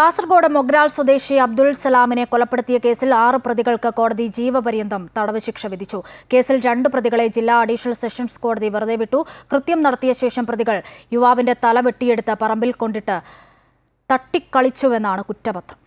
കാസർഗോഡ് മൊഗ്രാൽ സ്വദേശി അബ്ദുൾ സലാമിനെ കൊലപ്പെടുത്തിയ കേസിൽ ആറ് പ്രതികൾക്ക് കോടതി ജീവപര്യന്തം തടവ് ശിക്ഷ വിധിച്ചു. കേസിൽ രണ്ട് പ്രതികളെ ജില്ലാ അഡീഷണൽ സെഷൻസ് കോടതി വെറുതെ വിട്ടു. കൃത്യം നടത്തിയ ശേഷം പ്രതികൾ യുവാവിന്റെ തല വെട്ടിയെടുത്ത് പറമ്പിൽ കൊണ്ടിട്ട് തട്ടിക്കളിച്ചുവെന്നാണ് കുറ്റപത്രം.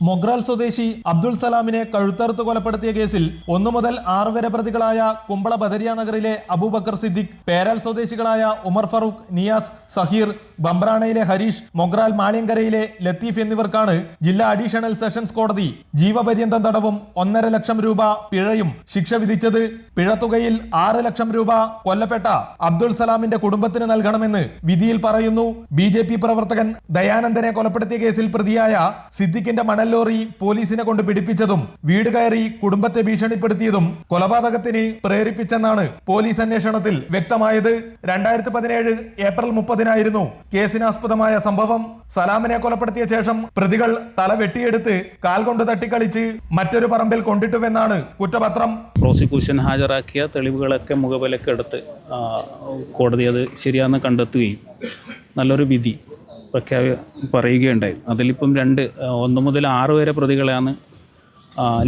മൊഗ്രാൽ സ്വദേശി അബ്ദുൾ സലാമിനെ കഴുത്തറുത്ത് കൊലപ്പെടുത്തിയ കേസിൽ ഒന്നു മുതൽ ആറ് വരെ പ്രതികളായ കുമ്പള ബദരിയ നഗറിലെ അബൂബക്കർ സിദ്ദിഖ് പേരാൽ സ്വദേശികളായ ഉമർ ഫറൂഖ് നിയാസ് സഹീർ ബംബ്രാണയിലെ ഹരീഷ് മൊഗ്രാൽ മാളിയങ്കരയിലെ ലത്തീഫ് എന്നിവർക്കാണ് ജില്ലാ അഡീഷണൽ സെഷൻസ് കോടതി ജീവപര്യന്തം തടവും ഒന്നര ലക്ഷം രൂപ പിഴയും ശിക്ഷ വിധിച്ചത്. പിഴത്തുകയിൽ ആറ് ലക്ഷം രൂപ കൊല്ലപ്പെട്ട അബ്ദുൾ സലാമിന്റെ കുടുംബത്തിന് നൽകണമെന്ന് വിധിയിൽ പറയുന്നു. ബി പ്രവർത്തകൻ ദയാനന്ദനെ കൊലപ്പെടുത്തിയ കേസിൽ പ്രതിയായ സിദ്ദിഖിന്റെ മണൽ ലോറി പോലീസിനെ കൊണ്ട് പിടിപ്പിച്ചതും വീട് കയറി കുടുംബത്തെ ഭീഷണിപ്പെടുത്തിയതും കൊലപാതകത്തിന് പ്രേരിപ്പിച്ചെന്നാണ് പോലീസ് അന്വേഷണത്തിൽ വ്യക്തമായത്. രണ്ടായിരത്തി പതിനേഴ് ഏപ്രിൽ മുപ്പതിനായിരുന്നു കേസിനാസ്പദമായ സംഭവം. സലാമിനെ കൊലപ്പെടുത്തിയ ശേഷം പ്രതികൾ തല വെട്ടിയെടുത്ത് കാൽ കൊണ്ട് തട്ടിക്കളിച്ച് മറ്റൊരു പറമ്പിൽ കൊണ്ടിട്ടുവെന്നാണ് കുറ്റപത്രം. പ്രോസിക്യൂഷൻ ഹാജരാക്കിയ തെളിവുകളൊക്കെ മുഖവിലക്കെടുത്ത് കോടതി അത് ശരിയാണെന്ന് കണ്ടെത്തുകയും നല്ലൊരു വിധി പ്രഖ്യാപി പറയുകയുണ്ടായി. അതിലിപ്പം രണ്ട് ഒന്ന് മുതൽ ആറ് വരെ പ്രതികളെയാണ്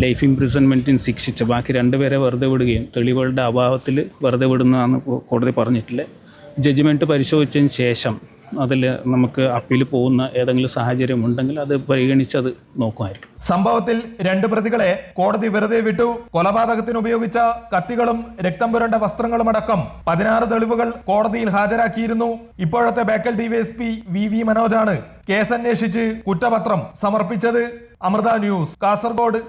ലൈഫ് ഇംപ്രിസൺമെന്റിന് ശിക്ഷിച്ച് ബാക്കി രണ്ട് രണ്ടുപേരെ വെറുതെ വിടുകയും തെളിവുകളുടെ അഭാവത്തിൽ വെറുതെ വിടുന്നതാണ് കോടതി പറഞ്ഞിട്ടില്ല? ജഡ്ജ്മെന്റ് പരിശോധിച്ചതിന് ശേഷം അതിൽ നമുക്ക് അപ്പീൽ പോകുന്ന ഏതെങ്കിലും സാഹചര്യം ഉണ്ടെങ്കിൽ അത് പരിഗണിച്ച് അത് നോക്കുമായിരിക്കും. സംഭവത്തിൽ രണ്ട് പ്രതികളെ കോടതി വെറുതെ വിട്ടു. കൊലപാതകത്തിന് ഉപയോഗിച്ച കത്തികളും രക്തം പുരണ്ട വസ്ത്രങ്ങളും അടക്കം പതിനാറ് തെളിവുകൾ കോടതിയിൽ ഹാജരാക്കിയിരുന്നു. ഇപ്പോഴത്തെ ബേക്കൽ ഡിവൈഎസ്പി വി വി മനോജാണ് കേസന്വേഷിച്ച് കുറ്റപത്രം സമർപ്പിച്ചത്. അമൃത ന്യൂസ് കാസർഗോഡ്.